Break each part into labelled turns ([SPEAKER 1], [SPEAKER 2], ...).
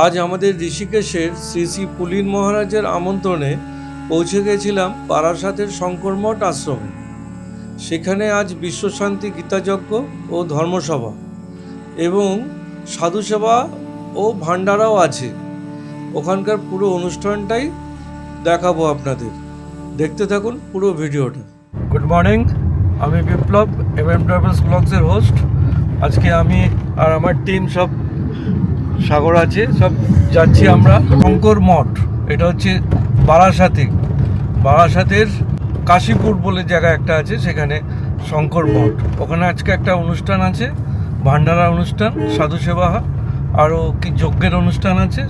[SPEAKER 1] আজ আমাদের ঋষিকেশের শ্রী শ্রী পুলিন মহারাজের আমন্ত্রণে পৌঁছে গেছিলাম বারাসাতের শঙ্করমঠ আশ্রমে। সেখানে আজ বিশ্বশান্তি গীতাযজ্ঞ ও ধর্মসভা এবং সাধুসেবা ও ভান্ডারাও আছে। ওখানকার পুরো অনুষ্ঠানটাই দেখাবো আপনাদের। দেখতে থাকুন পুরো ভিডিওটা। গুড মর্নিং আমি বিপ্লব এম এম ট্রাভেলস ব্লগসের হোস্ট আজকে আমি আর আমার টিম সব সাগর আছে, সব যাচ্ছি আমরা। শঙ্কর মঠ, এটা হচ্ছে বারাসাতে। বারাসাতের কাশীপুর বলে জায়গা একটা আছে, সেখানে শঙ্কর মঠ। ওখানে আজকে একটা অনুষ্ঠান আছে ভান্ডারা অনুষ্ঠান সাধু সেবা আরও কি যজ্ঞের অনুষ্ঠান আছে,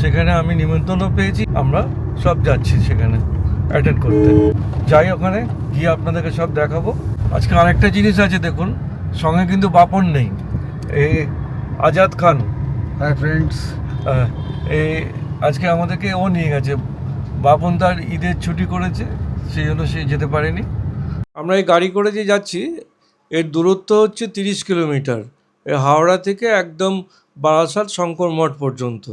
[SPEAKER 1] সেখানে আমি নিমন্ত্রণও পেয়েছি। আমরা সব যাচ্ছি সেখানে অ্যাটেন্ড করতে। যাই ওখানে, গিয়ে আপনাদেরকে সব দেখাবো। আজকে আরেকটা জিনিস আছে, দেখুন, সঙ্গে কিন্তু বাপন নেই। এই আজাদ খান।
[SPEAKER 2] হাই ফ্রেন্ডস
[SPEAKER 1] এই আজকে আমাদেরকে ও নিয়ে গেছে। বাপন তার ঈদের ছুটি করেছে, সেই জন্য সে যেতে পারেনি। আমরা এই গাড়ি করে যে যাচ্ছি, এর দূরত্ব হচ্ছে তিরিশ কিলোমিটার। হাওড়া থেকে একদম বারাসাত শঙ্কর মঠ পর্যন্ত।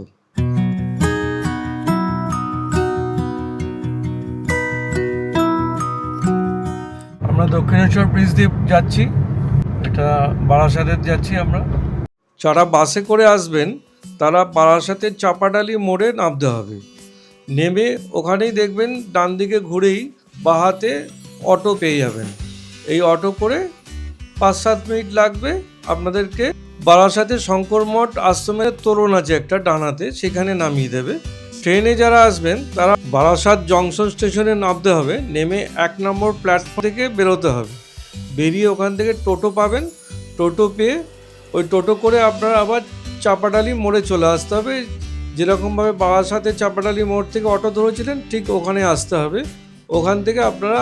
[SPEAKER 1] আমরা দক্ষিণেশ্বর ব্রিজ দিয়ে যাচ্ছি। এটা বারাসাতের যাচ্ছি আমরা। যারা বাসে করে আসবেন, তারা বারাসাতের চাপাডালি মোড়ে নামতে হবে। নেমে ওখানেই দেখবেন ডান দিকে ঘুরেই বাহাতে অটো পেয়ে যাবেন। এই অটো করে পাঁচ সাত মিনিট লাগবে আপনাদেরকে বারাসাতে শঙ্কর মঠ আশ্রমের তোরণ আছে একটা ডানাতে, সেখানে নামিয়ে দেবে। ট্রেনে যারা আসবেন, তারা বারাসাত জংশন স্টেশনে নামতে হবে। নেমে এক নম্বর প্ল্যাটফর্ম থেকে বেরোতে হবে। বেরিয়ে ওখান থেকে টোটো পাবেন। টোটো পেয়ে ওই টোটো করে আপনার আবার চাপাডালি মোড়ে চলে আসতে হবে। যেরকমভাবে বারাসাতে চাপাডালি মোড় থেকে অটো ধরেছিলেন, ঠিক ওখানে আসতে হবে। ওখান থেকে আপনারা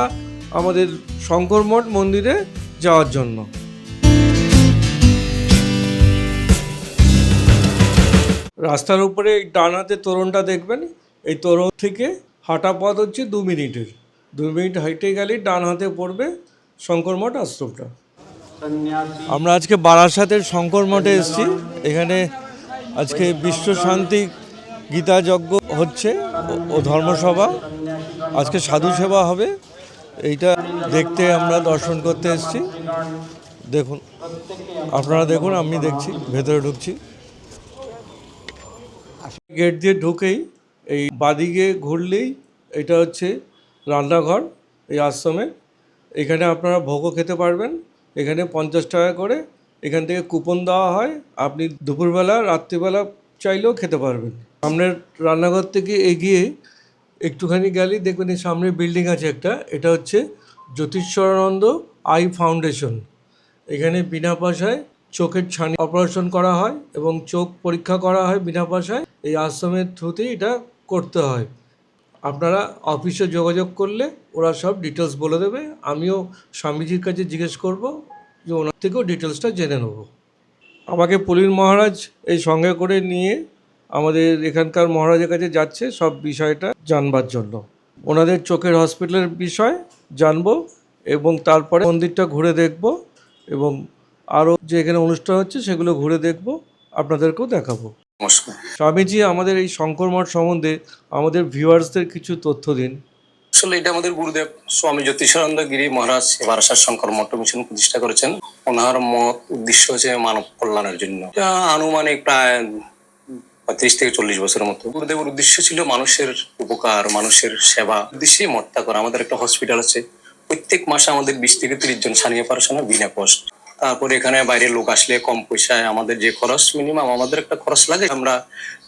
[SPEAKER 1] আমাদের শঙ্কর মঠ মন্দিরে যাওয়ার জন্য। রাস্তার উপরে এই ডান হাতে তোরণটা দেখবেন? এই তোরণ থেকে হাঁটা পথ হচ্ছে দু মিনিটের। দু মিনিট হাইটে গেলেই ডান হাতে পড়বে শঙ্কর মঠ আশ্রমটা। আমরা আজকে বারাসাতের শঙ্কর মঠে এসেছি। এখানে আজকে বিশ্ব শান্তি গীতা যজ্ঞ হচ্ছে ও- ধর্মসভা। আজকে সাধু সেবা হবে। এইটা দেখতে আমরা দর্শন করতে এসেছি। দেখুন, আপনারা দেখুন, আমি দেখছি, ভেতরে ঢুকছি। গেট দিয়ে ঢুকেই এই বাদিকে ঘুরলেই এটা হচ্ছে রান্নাঘর এই আশ্রমে। এখানে আপনারা ভোগও খেতে পারবেন। এখানে পঞ্চাশ টাকা করে, এখান থেকে কুপন দেওয়া হয়। আপনি দুপুরবেলা, রাত্রিবেলা চাইলেও খেতে পারবেন। সামনের রান্নাঘর থেকে এগিয়ে একটুখানি গেলেই দেখবেন এই সামনে বিল্ডিং আছে একটা। এটা হচ্ছে জ্যোতিষ্বরানন্দ আই ফাউন্ডেশন। এখানে বিনা পয়সায় চোখের ছানি অপারেশন করা হয় এবং চোখ পরীক্ষা করা হয় বিনা পয়সায়। এই আশ্রমের থ্রুতেই এটা করতে হয়। আপনারা অফিসে যোগাযোগ করলে ওরা সব ডিটেলস বলে দেবে। আমিও স্বামীজির কাছে জিজ্ঞেস করব যে ওনার থেকেও ডিটেলসটা জেনে নেব। আমাকে পুলিন মহারাজ এই সঙ্গে করে নিয়ে আমাদের এখানকার মহারাজের কাছে যাচ্ছে সব বিষয়টা জানবার জন্য। ওনাদের চোখের হসপিটালের বিষয় জানব এবং তারপরে মন্দিরটা ঘুরে দেখব এবং আরও যে এখানে অনুষ্ঠান হচ্ছে সেগুলো ঘুরে দেখব, আপনাদেরকেও দেখাবো।
[SPEAKER 3] নমস্কার।
[SPEAKER 1] স্বামীজি আমাদের এই শঙ্কর মঠ সম্বন্ধে আমাদের ভিউয়ার্সদের কিছু তথ্য দিন।
[SPEAKER 3] আসলে এটা আমাদের গুরুদেব স্বামী জ্যোতিষানন্দ গিরি মহারাজ বারাসাত শঙ্কর মঠ মিশন প্রতিষ্ঠা করেছেন। ওনার মত উদ্দেশ্য হচ্ছে মানব কল্যাণের জন্য। আনুমানিক প্রায় পঁয়ত্রিশ থেকে চল্লিশ বছরের মতো। গুরুদেবের উদ্দেশ্য ছিল মানুষের উপকার মানুষের সেবা। উদ্দেশ্যে মঠটা করা। আমাদের একটা হসপিটাল আছে। প্রত্যেক মাসে আমাদের বিশ থেকে তিরিশ জন স্থানীয় পার্সোনাল বিনা কষ্ট তারপরে এখানে বাইরের লোক আসলে কম পয়সায় আমাদের যে খরচ মিনিমাম আমাদের একটা খরচ লাগে, আমরা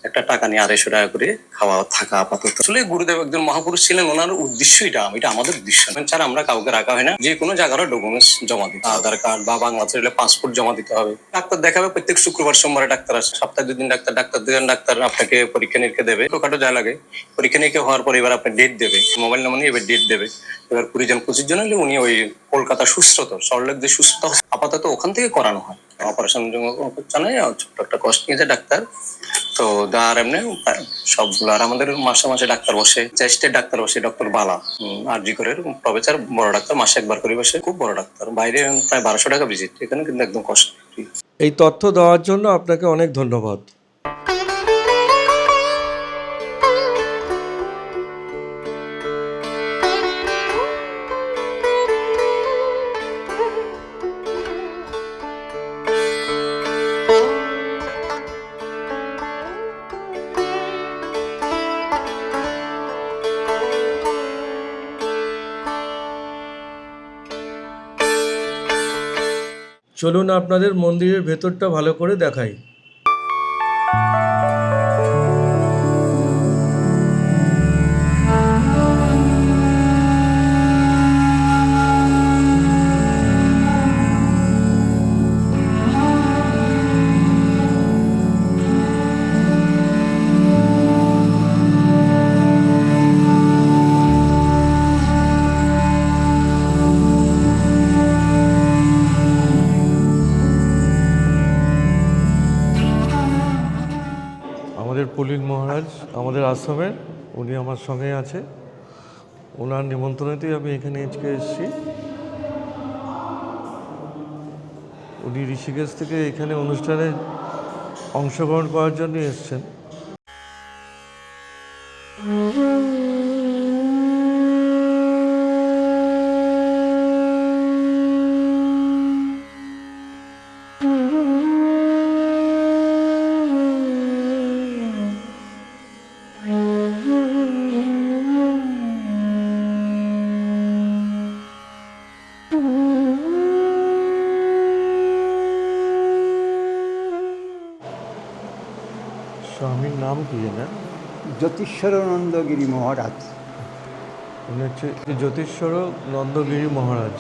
[SPEAKER 3] একটা টাকা নিয়ে আড়াইশো টাকা করে খাওয়া, থাকা, আপাতত। আসলে গুরুদেব একজন মহাপুরুষ ছিলেন, ওনার উদ্দেশ্য এটা এটা আমাদের উদ্দেশ্য। ছাড়া আমরা কাউকে রাখা হয় না, যে কোনো জায়গারও ডকুমেন্টস জমা দিতে। আধার কার্ড বা বাংলাদেশের পাসপোর্ট জমা দিতে হবে। ডাক্তার দেখাবে, প্রত্যেক শুক্রবার, সোমবারে ডাক্তার আসে। সপ্তাহে দুদিন ডাক্তার ডাক্তার দুজন ডাক্তার আপনাকে পরীক্ষা নিরীক্ষা দেবে। ছোটখাটো যা লাগে, পরীক্ষা নিরীক্ষা হওয়ার পর এবার আপনি ডেট দেবে। মোবাইল নাম্বার নিয়ে এবার ডেট দেবে। এবার কুড়ি জন, পঁচিশ জন হলে উনি ওই কলকাতা সুস্থত সরলেক যে সুস্থ আপাতত ওখান থেকে করানো হয়। অপারেশন জানাই ছোট্ট একটা কষ্ট নিয়েছে ডাক্তার। তো আর এমনি সবগুলো আর আমাদের মাসে মাসে ডাক্তার বসে চেস্টের ডাক্তার বসে ডক্টর বালা। আর জি করে প্রবেচার বড় ডাক্তার, মাসে একবার করে বসে খুব বড় ডাক্তার। বাইরে প্রায় বারোশো টাকা ভিজিট এখানে কিন্তু একদম কষ্ট
[SPEAKER 1] এই তথ্য দেওয়ার জন্য আপনাকে অনেক ধন্যবাদ। চলুন আপনাদের মন্দিরের ভেতরটা ভালো করে দেখাই। আমাদের মহারাজ আমাদের আশ্রমের উনি আমার সঙ্গে আছে। ওনার নিমন্ত্রণেতেই আমি এখানে আজকে এসেছি। উনি ঋষিকেশ থেকে এখানে অনুষ্ঠানে অংশগ্রহণ করার জন্য এসছেন। স্বামীর নন্দগিরি
[SPEAKER 2] জ্যোতিষ্বরানন্দগিরি মহারাজ।
[SPEAKER 1] উনি হচ্ছে জ্যোতিষ্বর নন্দগিরি মহারাজ।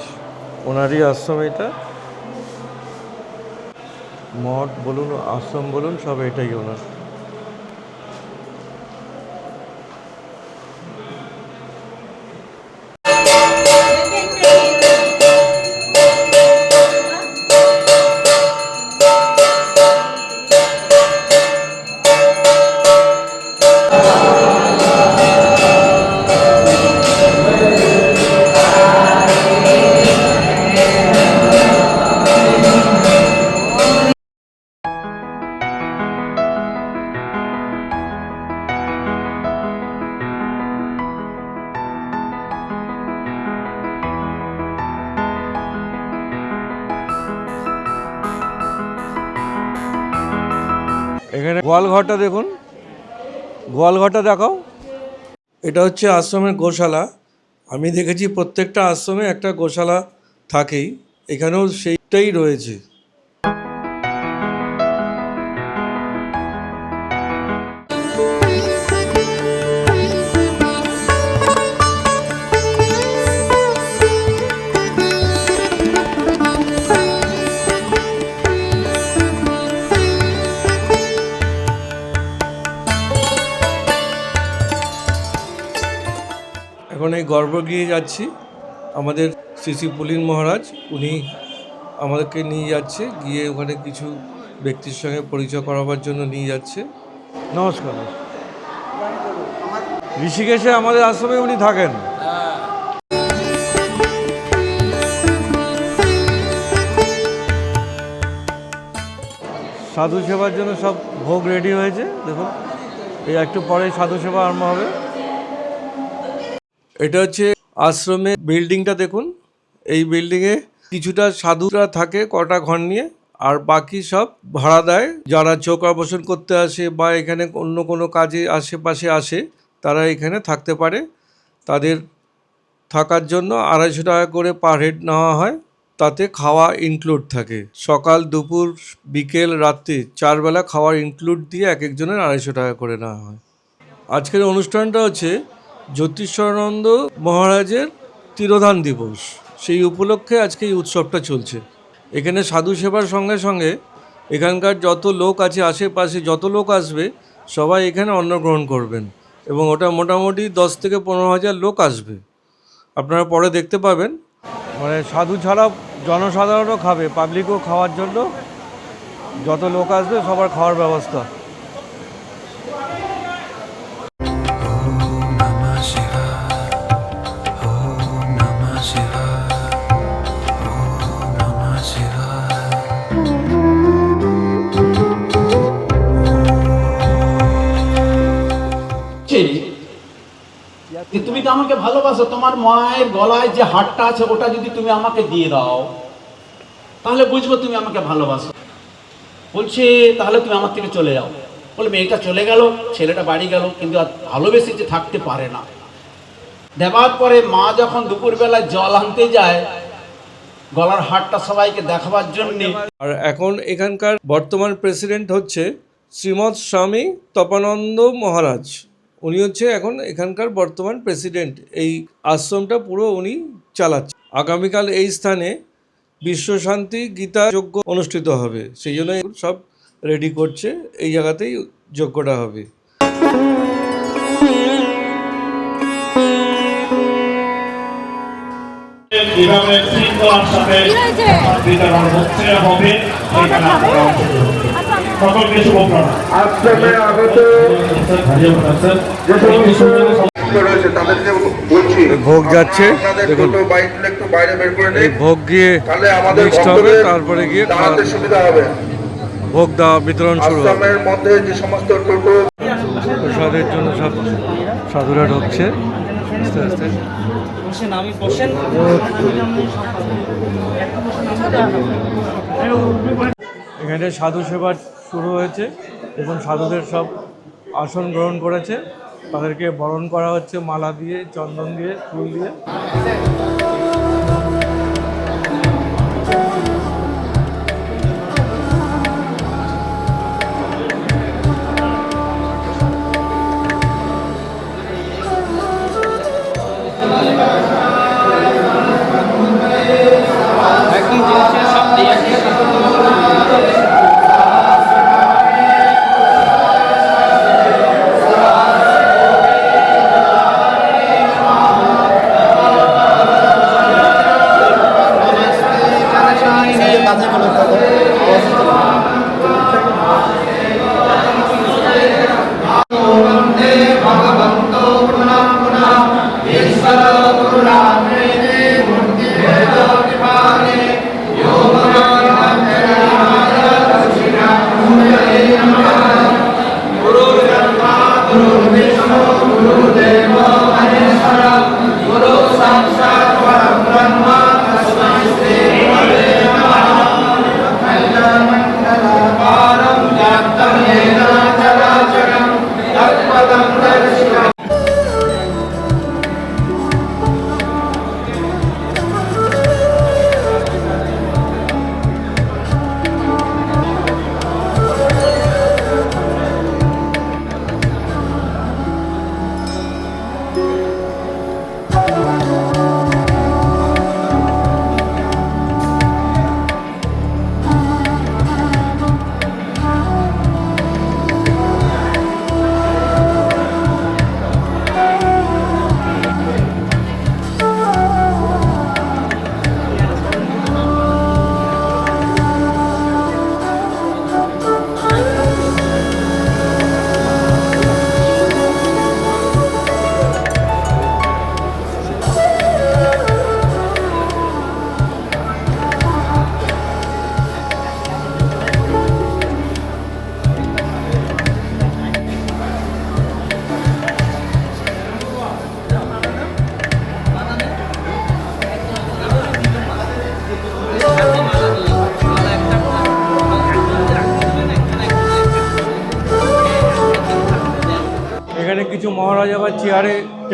[SPEAKER 1] ওনারই আশ্রম এটা। মঠ বলুন আশ্রম বলুন সব এটাই ওনার। এখানে গোয়ালঘরটা দেখুন। গোয়ালঘরটা দেখাও। এটা হচ্ছে আশ্রমের গোশালা। আমি দেখেছি প্রত্যেকটা আশ্রমে একটা গোশালা থাকেই। এখানেও সেইটাই রয়েছে। এই গর্ভগৃহে যাচ্ছি। আমাদের শ্রী পুলিন মহারাজ, উনি আমাদেরকে নিয়ে যাচ্ছে, গিয়ে ওখানে কিছু ব্যক্তির সঙ্গে পরিচয় করাবার জন্য নিয়ে যাচ্ছে। নমস্কার। ঋষিকেশে আমাদের আশ্রমে উনি থাকেন। সাধু সেবার জন্য সব ভোগ রেডি হয়েছে, দেখুন। এই একটু পরে সাধু সেবা আরম্ভ হবে। এটা হচ্ছে আশ্রমে বিল্ডিংটা দেখুন। এই বিল্ডিংয়ে কিছুটা সাধুরা থাকে কটা ঘর নিয়ে, আর বাকি সব ভাড়া দেয়। যারা চোখ অপারেশন করতে আসে বা এখানে অন্য কোনো কাজে আশেপাশে আসে, তারা এখানে থাকতে পারে। তাদের থাকার জন্য আড়াইশো টাকা করে পার হেড নেওয়া হয়। তাতে খাওয়া ইনক্লুড থাকে। সকাল, দুপুর, বিকেল, রাত্রি চারবেলা খাওয়ার ইনক্লুড দিয়ে এক একজনের আড়াইশো টাকা করে নেওয়া হয়। আজকের অনুষ্ঠানটা হচ্ছে জ্যোতিষানন্দ মহারাজের তিরোধান দিবস। সেই উপলক্ষে আজকে এই উৎসবটা চলছে। এখানে সাধু সেবার সঙ্গে সঙ্গে এখানকার যত লোক আছে, আশেপাশে যত লোক আসবে, সবাই এখানে অন্নগ্রহণ করবেন এবং ওটা মোটামুটি দশ থেকে পনেরো হাজার লোক আসবে। আপনারা পরে দেখতে পাবেন। মানে সাধু ছাড়া জনসাধারণও খাবে পাবলিকও খাওয়ার জন্য যত লোক আসবে, সবার খাওয়ার ব্যবস্থা।
[SPEAKER 4] যে তুমি তো আমাকে ভালোবাসো, তোমার মায়ের গলায় যে হারটা আছে, ওটা যদি তুমি আমাকে দিয়ে দাও, তাহলে বুঝব তুমি আমাকে ভালোবাসো। বলছে, তাহলে তুমি আমার থেকে চলে যাও। বলে, মেয়েটা চলে গেল, ছেলেটা বাড়ি গেল, কিন্তু আর ভালোবেসে যে থাকতে পারে না। দেওয়ার পরে মা যখন দুপুরবেলায় জল আনতে যায়, গলার হারটা সবাইকে দেখাবার জন্যে।
[SPEAKER 1] আর এখন এখানকার বর্তমান প্রেসিডেন্ট হচ্ছে শ্রীমৎ স্বামী তপানন্দ মহারাজ। উনি হচ্ছে এখন এখানকার বর্তমান প্রেসিডেন্ট এই আশ্রমটা পুরো উনি চালাচ্ছে। আগামীকাল এই স্থানে বিশ্বশান্তি গীতা যজ্ঞ অনুষ্ঠিত হবে। সেই জন্য সব রেডি করছে। এই জায়গাতেই যজ্ঞটা হবে।
[SPEAKER 5] কীভাবে শৃঙ্খলার সাথে বিতরণ হচ্ছে হবে। সেখানে আপনারা। সকলকে শুভকামনা
[SPEAKER 6] আশ্রমে আগত যে সমস্ত তাদেরকে বলছি
[SPEAKER 1] ভোগ যাচ্ছে দেখুন।
[SPEAKER 6] বাইকগুলো একটু বাইরে বের করে নিন।
[SPEAKER 1] ভোগ গিয়ে
[SPEAKER 6] তাহলে আমাদের
[SPEAKER 1] হবে তারপরে গিয়ে
[SPEAKER 6] দাঁড়াতে সুবিধা হবে।
[SPEAKER 1] ভোগ দেওয়া বিতরণ শুরু হবে।
[SPEAKER 6] মধ্যে যে সমস্ত টোটো
[SPEAKER 1] প্রসাদের জন্য সব সাধুরা ঢুকছে আস্তে আস্তে। এখানে সাধু সেবা শুরু হয়েছে এবং সাধুদের সব আসন গ্রহণ করেছে। তাদেরকে বরণ করা হচ্ছে, মালা দিয়ে, চন্দন দিয়ে, ফুল দিয়ে।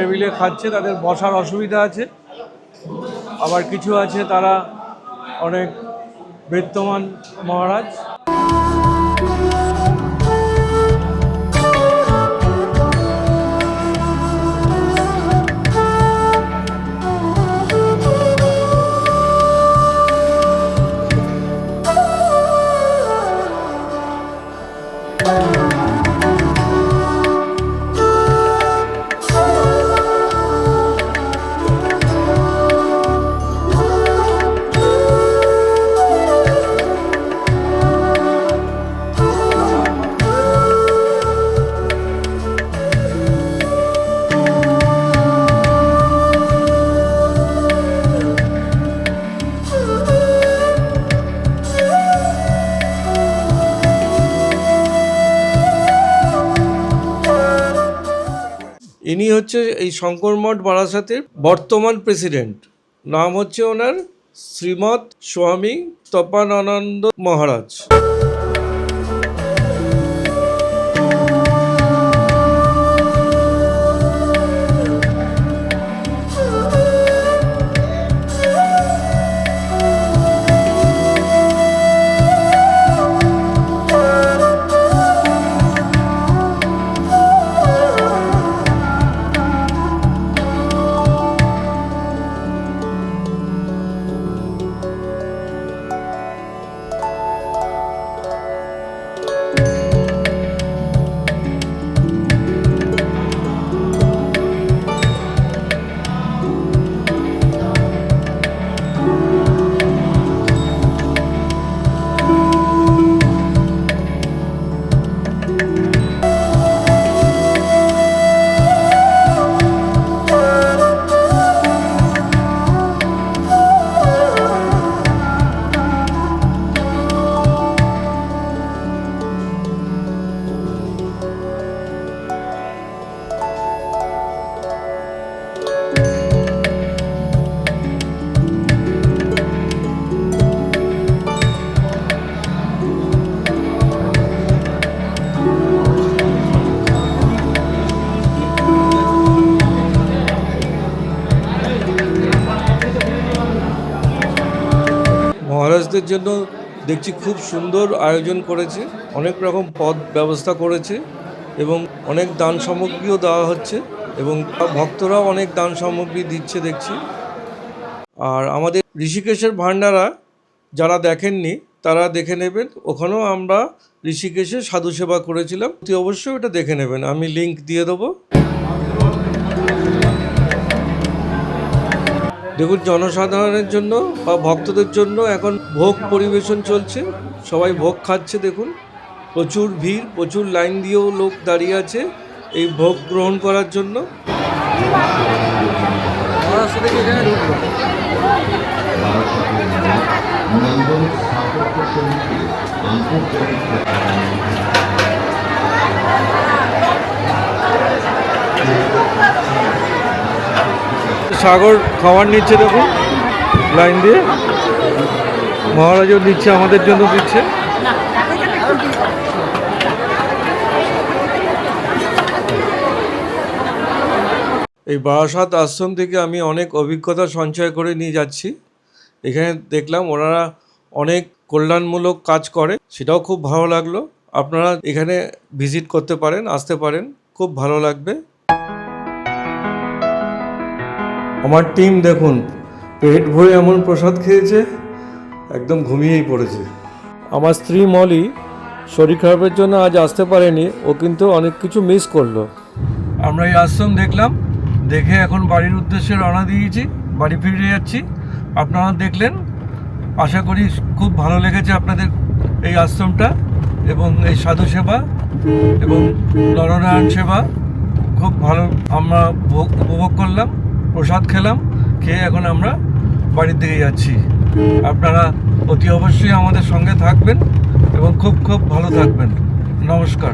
[SPEAKER 1] টেবিলে খাচ্ছে তাদের বসার অসুবিধা আছে। আবার কিছু আছে তারা অনেক বৃত্তমান মহারাজ। হচ্ছে এই শঙ্কর মঠ বারাসাতের বর্তমান প্রেসিডেন্ট। নাম হচ্ছে ওনার শ্রীমৎ স্বামী তপানন্দ মহারাজ। ভক্তদের জন্য দেখছি খুব সুন্দর আয়োজন করেছে, অনেক রকম পদ ব্যবস্থা করেছে এবং অনেক দান সামগ্রীও দেওয়া হচ্ছে এবং ভক্তরাও অনেক দান সামগ্রী দিচ্ছে দেখছি। আর আমাদের ঋষিকেশের ভান্ডারা যারা দেখেননি, তারা দেখে নেবেন। ওখানেও আমরা ঋষিকেশে সাধু সেবা করেছিলাম। অতি অবশ্যই ওটা দেখে নেবেন। আমি লিংক দিয়ে দেবো। দেখুন, জনসাধারণের জন্য বা ভক্তদের জন্য এখন ভোগ পরিবেশন চলছে। সবাই ভোগ খাচ্ছে, দেখুন। প্রচুর ভিড়, প্রচুর লাইন দিয়েও লোক দাঁড়িয়ে আছে এই ভোগ গ্রহণ করার জন্য। সাগর খাবার নিচ্ছে দেখুন। লাইন দিয়ে। মহারাজও দিচ্ছে আমাদের জন্য দিচ্ছে। এই বারাসাত আশ্রম থেকে আমি অনেক অভিজ্ঞতা সঞ্চয় করে নিয়ে যাচ্ছি। এখানে দেখলাম ওনারা অনেক কল্যাণমূলক কাজ করে। সেটাও খুব ভালো লাগল। আপনারা এখানে ভিজিট করতে পারেন, আসতে পারেন। খুব ভালো লাগবে। আমার টিম দেখুন পেট ভরে এমন প্রসাদ খেয়েছে একদম ঘুমিয়েই পড়েছে। আমার স্ত্রী মলি শরীর খারাপের জন্য আজ আসতে পারেনি ও কিন্তু অনেক কিছু মিস করল। আমরা এই আশ্রম দেখলাম দেখে এখন বাড়ির উদ্দেশ্যে রওনা দিয়েছি বাড়ি ফিরে যাচ্ছি। আপনারা দেখলেন আশা করি খুব ভালো লেগেছে আপনাদের এই আশ্রমটা এবং এই সাধু সেবা এবং নরনারায়ণ সেবা। খুব ভালো আমরা ভোগ উপভোগ করলাম। প্রসাদ খেলাম, খেয়ে এখন আমরা বাড়ির দিকে যাচ্ছি। আপনারা অতি অবশ্যই আমাদের সঙ্গে থাকবেন এবং খুব খুব ভালো থাকবেন। নমস্কার।